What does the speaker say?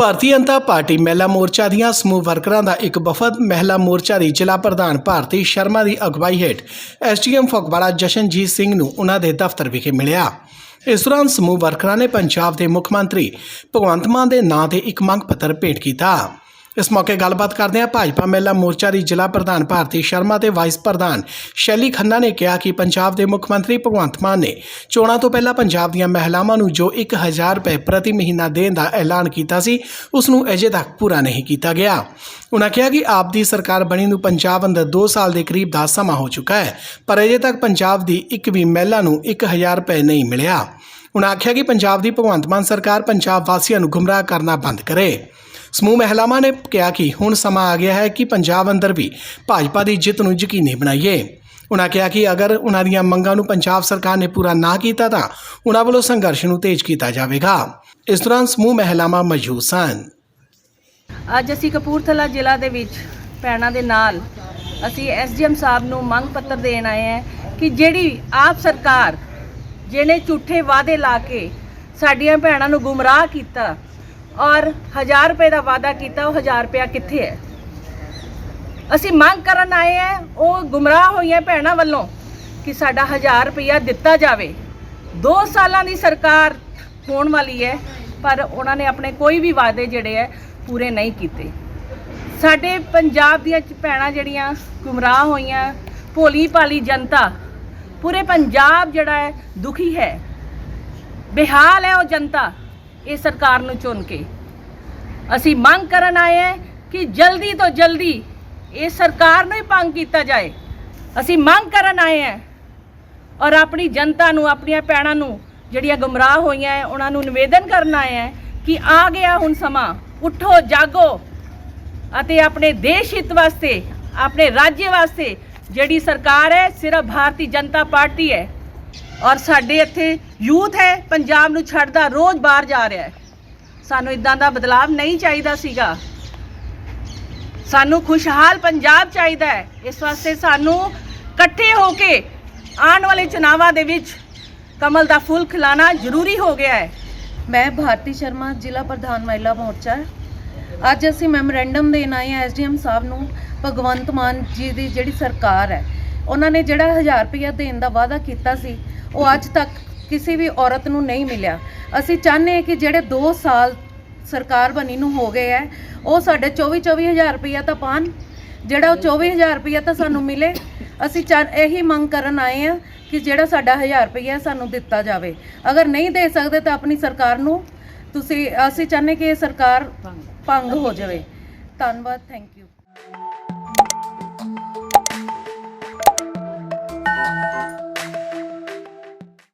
Bharatiya Janata party ਮਹਿਲਾ ਮੋਰਚਾ ਦੀਆਂ ਸਮੂਹ ਵਰਕਰਾਂ ਦਾ ਇੱਕ ਵਫਦ ਮਹਿਲਾ ਮੋਰਚਾ ਦੀ ਜ਼ਿਲ੍ਹਾ ਪ੍ਰਧਾਨ ਭਾਰਤੀ ਸ਼ਰਮਾ ਦੀ ਅਗਵਾਈ ਹੇਠ ਐਸਟੀਐਮ ਫਗਵਾੜਾ ਜਸ਼ਨਜੀਤ ਸਿੰਘ ਨੂੰ ਉਹਨਾਂ ਦੇ ਦਫ਼ਤਰ ਵਿਖੇ ਮਿਲਿਆ। ਇਸ ਦੌਰਾਨ ਸਮੂਹ ਵਰਕਰਾਂ ਨੇ ਪੰਜਾਬ ਦੇ ਮੁੱਖ ਮੰਤਰੀ ਭਗਵੰਤ ਮਾਨ ਦੇ ਨਾਂ ਤੇ ਇੱਕ ਮੰਗ ਪੱਤਰ ਭੇਟ ਕੀਤਾ। ਇਸ ਮੌਕੇ ਗੱਲਬਾਤ ਕਰਦਿਆਂ ਭਾਜਪਾ ਮਹਿਲਾ ਮੋਰਚਾ ਦੀ ਜ਼ਿਲ੍ਹਾ ਪ੍ਰਧਾਨ ਭਾਰਤੀ ਸ਼ਰਮਾ ਤੇ ਵਾਈਸ ਪ੍ਰਧਾਨ ਸ਼ੈਲੀ ਖੰਨਾ ਨੇ ਕਿਹਾ ਕਿ ਪੰਜਾਬ ਦੇ ਮੁੱਖ ਮੰਤਰੀ ਭਗਵੰਤ ਮਾਨ ਨੇ ਚੋਣਾਂ ਤੋਂ ਪਹਿਲਾਂ ਪੰਜਾਬ ਦੀਆਂ ਮਹਿਲਾਵਾਂ ਨੂੰ ਜੋ 1000 ਰੁਪਏ ਪ੍ਰਤੀ ਮਹੀਨਾ ਦੇਣ ਦਾ ਐਲਾਨ ਕੀਤਾ ਸੀ, ਉਸ ਨੂੰ ਅਜੇ ਤੱਕ ਪੂਰਾ ਨਹੀਂ ਕੀਤਾ ਗਿਆ। ਉਨ੍ਹਾਂ ਕਿਹਾ ਕਿ ਆਪ ਦੀ ਸਰਕਾਰ ਬਣੀ ਨੂੰ ਪੰਜਾਬ ਅੰਦਰ 2 ਸਾਲ ਦੇ ਕਰੀਬ ਦਾ ਸਮਾਂ ਹੋ ਚੁੱਕਾ ਹੈ, ਪਰ ਅਜੇ ਤੱਕ ਪੰਜਾਬ ਦੀ ਇੱਕ ਵੀ ਮਹਿਲਾ ਨੂੰ 1000 ਰੁਪਏ ਨਹੀਂ ਮਿਲਿਆ। ਉਨ੍ਹਾਂ ਆਖਿਆ ਕਿ ਪੰਜਾਬ ਦੀ ਭਗਵੰਤ ਮਾਨ ਸਰਕਾਰ ਪੰਜਾਬ ਵਾਸੀਆਂ ਨੂੰ ਗੁੰਮਰਾਹ ਕਰਨਾ ਬੰਦ ਕਰੇ। ਸਮੂਹ ਮਹਿਲਾਵਾਂ ਨੇ ਕਿਹਾ ਕਿ ਹੁਣ ਸਮਾਂ ਆ ਗਿਆ ਹੈ ਕਿ ਪੰਜਾਬ ਅੰਦਰ ਵੀ ਭਾਜਪਾ ਦੀ ਜਿੱਤ ਨੂੰ ਯਕੀਨੀ ਬਣਾਈਏ। ਉਨ੍ਹਾਂ ਕਿਹਾ ਕਿ ਅਗਰ ਉਨ੍ਹਾਂ ਦੀਆਂ ਮੰਗਾਂ ਨੂੰ ਪੰਜਾਬ ਸਰਕਾਰ ਨੇ ਪੂਰਾ ਨਾ ਕੀਤਾ ਤਾਂ ਉਨ੍ਹਾਂ ਵੱਲੋਂ ਸੰਘਰਸ਼ ਨੂੰ ਤੇਜ਼ ਕੀਤਾ ਜਾਵੇਗਾ। ਇਸ ਦੌਰਾਨ ਸਮੂਹ ਮਹਿਲਾਵਾਂ ਮੌਜੂਦ ਸਨ। ਅੱਜ ਅਸੀਂ ਕਪੂਰਥਲਾ ਜ਼ਿਲ੍ਹਾ ਦੇ ਵਿੱਚ ਭੈਣਾਂ ਦੇ ਨਾਲ ਅਸੀਂ ਐਸਡੀਐਮ ਸਾਹਿਬ ਨੂੰ ਮੰਗ ਪੱਤਰ ਦੇਣ ਆਏ ਹਾਂ ਕਿ ਜਿਹੜੀ ਆਪ ਸਰਕਾਰ ਜਿਹਨੇ ਝੂਠੇ ਵਾਅਦੇ ਲਾ ਕੇ ਸਾਡੀਆਂ ਭੈਣਾਂ ਨੂੰ ਗੁੰਮਰਾਹ ਕੀਤਾ ਔਰ 1000 ਰੁਪਏ ਦਾ ਵਾਅਦਾ ਕੀਤਾ, ਉਹ 1000 ਰੁਪਇਆ ਕਿੱਥੇ ਹੈ? ਅਸੀਂ ਮੰਗ ਕਰਨ ਆਏ ਹਾਂ, ਉਹ ਗੁੰਮਰਾਹ ਹੋਈਆਂ ਭੈਣਾਂ ਵੱਲੋਂ ਕਿ ਸਾਡਾ 1000 ਰੁਪਇਆ ਦਿੱਤਾ ਜਾਵੇ। 2 ਸਾਲਾਂ ਦੀ ਸਰਕਾਰ ਹੋਣ ਵਾਲੀ ਹੈ, ਪਰ ਉਹਨਾਂ ਨੇ ਆਪਣੇ ਕੋਈ ਵੀ ਵਾਅਦੇ ਜਿਹੜੇ ਹੈ, ਪੂਰੇ ਨਹੀਂ ਕੀਤੇ। ਸਾਡੇ ਪੰਜਾਬ ਦੀਆਂ ਭੈਣਾਂ ਜਿਹੜੀਆਂ, ਗੁੰਮਰਾਹ ਹੋਈਆਂ ਭੋਲੀ ਭਾਲੀ ਜਨਤਾ, ਪੂਰੇ ਪੰਜਾਬ ਜਿਹੜਾ ਹੈ ਦੁਖੀ ਹੈ। ਬੇਹਾਲ ਹੈ ਉਹ ਜਨਤਾ। ਇਹ ਸਰਕਾਰ ਨੂੰ ਚੁਣ ਕੇ। ਅਸੀਂ ਮੰਗ ਕਰਨ ਆਏ ਹਾਂ ਕਿ ਜਲਦੀ ਤੋਂ ਜਲਦੀ ਇਹ ਸਰਕਾਰ ਨੂੰ ਹੀ ਭੰਗ ਕੀਤਾ ਜਾਏ। ਅਸੀਂ ਮੰਗ ਕਰਨ ਆਏ ਹਾਂ ਔਰ ਆਪਣੀ ਜਨਤਾ ਨੂੰ, ਆਪਣੀਆਂ ਭੈਣਾਂ ਨੂੰ ਜਿਹੜੀਆਂ ਗੁੰਮਰਾਹ ਹੋਈਆਂ ਹੈ, ਉਹਨਾਂ ਨੂੰ ਨਿਵੇਦਨ ਕਰਨ ਆਏ ਹੈ ਕਿ ਆ ਗਿਆ ਹੁਣ ਸਮਾਂ, ਉਠੋ, ਜਾਗੋ ਅਤੇ ਆਪਣੇ ਦੇਸ਼ ਹਿੱਤ ਵਾਸਤੇ, ਆਪਣੇ ਰਾਜ ਵਾਸਤੇ ਜਿਹੜੀ ਸਰਕਾਰ ਹੈ, ਸਿਰਫ ਭਾਰਤੀ ਜਨਤਾ ਪਾਰਟੀ ਹੈ ਔਰ ਸਾਡੇ ਇੱਥੇ ਯੂਥ ਹੈ, ਪੰਜਾਬ ਨੂੰ ਛੱਡਦਾ ਰੋਜ਼ ਬਾਹਰ ਜਾ ਰਿਹਾ ਹੈ। ਸਾਨੂੰ ਇਦਾਂ ਦਾ ਬਦਲਾਵ ਨਹੀਂ ਚਾਹੀਦਾ ਸੀਗਾ। ਸਾਨੂੰ ਖੁਸ਼ਹਾਲ ਪੰਜਾਬ ਚਾਹੀਦਾ ਹੈ। ਇਸ ਵਾਸਤੇ ਸਾਨੂੰ ਇਕੱਠੇ ਹੋ ਕੇ ਆਉਣ ਵਾਲੇ ਚੁਣਾਵਾਂ ਦੇ ਵਿੱਚ ਕਮਲ ਦਾ ਫੁੱਲ ਖਿਲਾਣਾ ਜ਼ਰੂਰੀ ਹੋ ਗਿਆ ਹੈ। ਮੈਂ ਭਾਰਤੀ ਸ਼ਰਮਾ, ਜ਼ਿਲ੍ਹਾ ਪ੍ਰਧਾਨ ਮਹਿਲਾ ਮੋਰਚਾ। ਅੱਜ ਅਸੀਂ ਮੈਮੋਰੈਂਡਮ ਦੇਣ ਆਏ ਹਾਂ ਐਸਡੀਐਮ ਸਾਹਿਬ ਨੂੰ। ਭਗਵੰਤ ਮਾਨ ਜੀ ਦੀ ਜਿਹੜੀ ਸਰਕਾਰ ਹੈ ਉਹਨਾਂ ਨੇ ਜਿਹੜਾ 1000 ਰੁਪਇਆ ਦੇਣ ਦਾ ਵਾਅਦਾ ਕੀਤਾ ਸੀ ਉਹ ਅੱਜ ਤੱਕ ਕਿਸੇ ਵੀ ਔਰਤ ਨੂੰ ਨਹੀਂ ਮਿਲਿਆ। ਅਸੀਂ ਚਾਹੁੰਦੇ ਹਾਂ ਕਿ ਜਿਹੜੇ 2 ਸਾਲ ਸਰਕਾਰ ਬਣੀ ਨੂੰ ਹੋ ਗਏ ਹੈ ਉਹ ਸਾਡੇ 24 24000 ਰੁਪਇਆ ਤਾਂ ਪਾਣ ਜਿਹੜਾ ਉਹ 24000 ਰੁਪਇਆ ਤਾਂ ਸਾਨੂੰ ਮਿਲੇ ਅਸੀਂ ਚਾਹ ਇਹੀ ਮੰਗ ਕਰਨ ਆਏ ਆ ਕਿ ਜਿਹੜਾ ਸਾਡਾ 1000 ਰੁਪਇਆ ਸਾਨੂੰ ਦਿੱਤਾ ਜਾਵੇ। ਅਗਰ ਨਹੀਂ ਦੇ ਸਕਦੇ ਤਾਂ ਆਪਣੀ ਸਰਕਾਰ ਨੂੰ ਤੁਸੀਂ ਅਸੀਂ ਚਾਹੁੰਦੇ ਕਿ ਇਹ ਸਰਕਾਰ ਭੰਗ। ਹੋ ਜਾਵੇ। ਧੰਨਵਾਦ ਥੈਂਕ ਯੂ